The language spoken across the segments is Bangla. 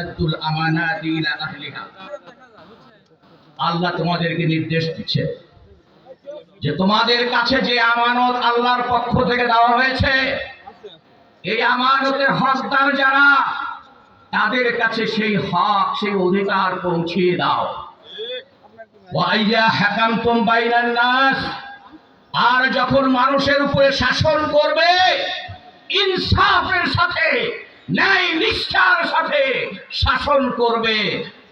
আদ্দুল আমানাতি আহলিহা। আল্লাহ তোমাদেরকে নির্দেশ দিচ্ছে যে তোমাদের কাছে যে আমানত আল্লাহর পক্ষ থেকে দেওয়া হয়েছে, এই আমানতের হকদার যারা, তাদের কাছে সেই হক, সেই অধিকার পৌঁছিয়ে দাও। নাস, আর যখন মানুষের উপরে শাসন করবে, ইনসাফের সাথে ন্যায় নিষ্ঠার সাথে শাসন করবে।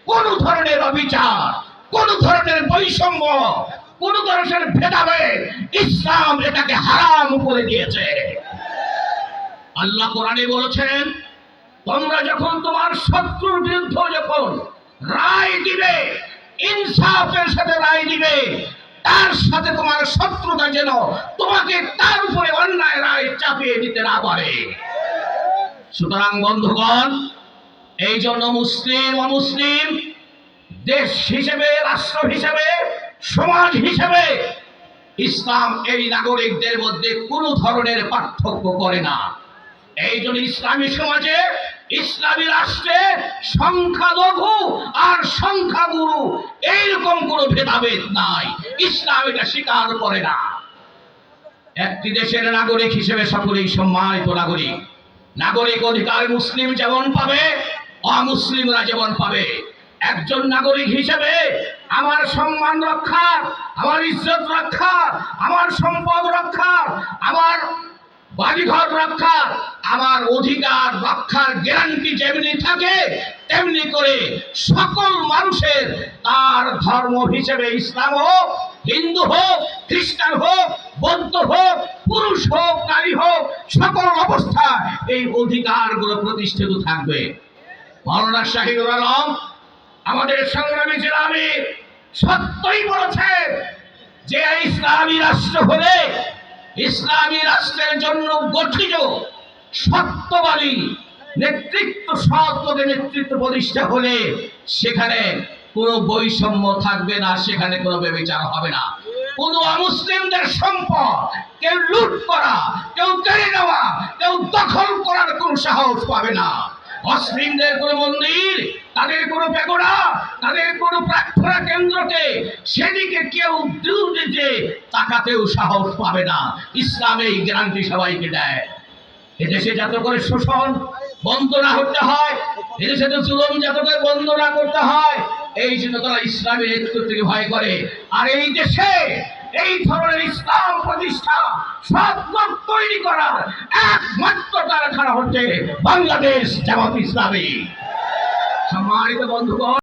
কোন ধরনের অবিচার, কোন ধরনের বৈষম্য, কোন ধরনের ভেদাভেদ ইসলাম এটাকে হারাম করে দিয়েছে। আল্লাহ কোরআনে বলেছেন, তোমরা যখন তোমার শত্রুর বিরুদ্ধে যখন রায় দিবে, ইনসাফের সাথে রায় দিবে, তার সাথে তোমার শত্রুতা যেন তোমাকে তার উপরে অন্যায় রায় চাপিয়ে দিতে না পারে। সুতরাং, বন্ধুগণ এই জন্য মুসলিম, অমুসলিম, দেশ হিসেবে, রাষ্ট্র হিসেবে, সমাজ হিসেবে, ইসলাম এই নাগরিকদের মধ্যে কোনো ধরনের পার্থক্য করে না। এই জন্য ইসলামী সমাজে, ইসলামী রাষ্ট্রে সংখ্যালঘু আর সংখ্যাগুরু এইরকম কোনো ভেদাভেদ নাই। ইসলাম এটা স্বীকার করে না। একটি দেশের নাগরিক হিসেবে সকলেই সম্মানিত নাগরিক। নাগরিক অধিকার মুসলিম যেমন পাবে, অমুসলিমরা যেমন পাবে। একজন নাগরিক হিসেবে আমার সম্মান রক্ষা, আমার ইজ্জত রক্ষা, আমার সম্পদ রক্ষা, আমার বাড়িঘর রক্ষা, আমার অধিকার রক্ষার গ্যারান্টি যেমনি থাকে, তেমনি করে সকল মানুষের তার ধর্ম হিসেবে ইসলাম হোক, হিন্দু হোক, খ্রিস্টান হোক, বৌদ্ধ হোক, পুরুষ হোক, নারী হোক, সকল অবস্থা এই অধিকারগুলো প্রতিষ্ঠিত থাকবে। মৌলানা শাহিদুল আলম, আমাদের সংগ্রামী জেলামি সত্যই বলেছেন যে ইসলামী রাষ্ট্র হলে ইসলামী রাষ্ট্রের জন্য গঠিত সত্যবাদী নেতৃত্ব সৎ নেতৃত্ব প্রতিষ্ঠা হলে সেখানে কোনো বৈষম্য থাকবে না, সেখানে কোনো বেবিচার হবে না। কোনো অমুসলিমদের সম্পদ কেউ লুট করা, কেউ কেড়ে নেওয়া, কেউ দখল করার কোনো সাহস পাবে না। অসলিমদের কোনো মন্দির, তাদের কোনো পেগোড়া তাদের কোনো প্রার্থনা কেন্দ্রকে সেদিকে কেউ দূর দিতে তাকাতেও সাহস পাবে না। ইসলাম এই গ্যারান্টি সবাইকে দেয়। এদেশে যাতে করে শোষণ বন্ধ না করতে হয়, এদেশে তো জুলুম যাতে করে বন্ধ না করতে হয়, এই জন্য তারা ইসলামের নেতৃত্বকে ভয় করে। আর এই দেশে এই ধরনের ইসলাম প্রতিষ্ঠা মত তৈরি করার একমাত্র কারখানা হচ্ছে বাংলাদেশ জামাত ইসলামী। সম্মানিত বন্ধুগণ